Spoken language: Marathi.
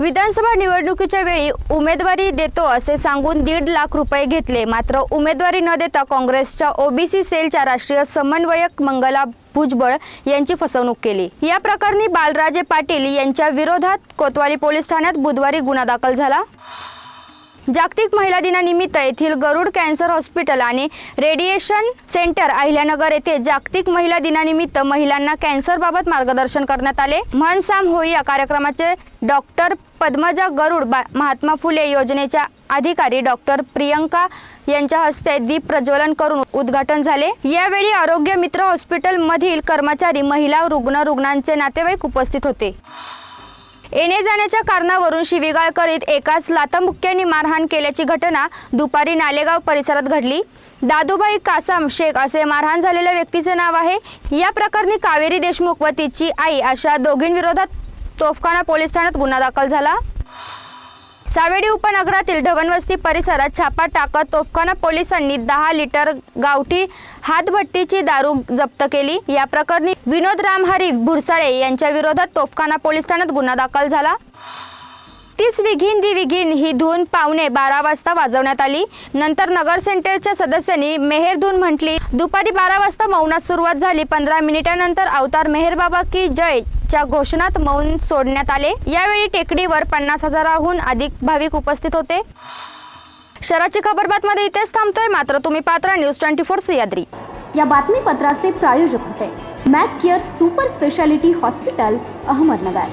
विधानसभा निवडणुकीच्या वेळी उमेदवारी देतो असे सांगून दीड लाख रुपये घेतले. मात्र उमेदवारी न देता काँग्रेसच्या ओबीसी सेलच्या राष्ट्रीय समन्वयक मंगला भुजबळ यांची फसवणूक केली. या प्रकरणी बालराजे पाटील यांच्या विरोधात कोतवाली पोलीस ठाण्यात बुधवारी गुन्हा दाखल झाला. जागतिक महिला दिनानिमित्त येथील गरुड कॅन्सर हॉस्पिटल आणि रेडिएशन सेंटर अहिल्यानगर येथे जागतिक महिला दिनानिमित्त महिलांना कॅन्सरबाबत मार्गदर्शन करण्यात आले. म्हणसाम होई या कार्यक्रमाचे डॉक्टर पद्मजा गरुड बा- महात्मा फुले योजनेच्या अधिकारी डॉक्टर प्रियंका यांच्या हस्ते दीप प्रज्वलन करून उद्घाटन झाले. यावेळी आरोग्य मित्र हॉस्पिटल मधील कर्मचारी महिला रुग्ण रुग्णांचे नातेवाईक उपस्थित होते. येणे जाण्याच्या कारणावरून शिवीगाळ करीत एकाच लातामुक्क्यांनी मारहाण केल्याची घटना दुपारी नालेगाव परिसरात घडली. दादूबाई कासाम शेख असे मारहाण झालेल्या व्यक्तीचे नाव आहे. या प्रकरणी कावेरी देशमुख व तिची आई अशा दोघींविरोधात तोफखाना पोलीस ठाण्यात गुन्हा दाखल झाला. सावेडी उपनगरातील ढवणवस्ती परिसरात छापा टाकत तोफखाना पोलिसांनी दहा लिटर गावठी हातभट्टीची दारू जप्त केली. या प्रकरणी विनोद रामहरी भुरसाळे यांच्या विरोधात तोफखाना पोलीस ठाण्यात गुन्हा दाखल झाला. तीस विघीन दी विघीन ही धून पावणे बारा वाजता वाजवण्यात आली. नंतर नगर सेंटरच्या सदस्यांनी मेहेर धून म्हटली. दुपारी बारा वाजता मौनात सुरुवात झाली. पंधरा मिनिटानंतर अवतार मेहर बाबा की जय च्या घोषणात मौन सोडण्यात आले. यावेळी टेकडीवर पन्नास हजाराहून अधिक भाविक उपस्थित होते. शहराची खबरबातमध्ये इथेच थांबतोय. मात्र तुम्ही पात्रा न्यूज ट्वेंटी फोर सह्याद्री या बातमीपत्राचे प्रायोजक होते. Mac care super speciality hospital Ahmednagar.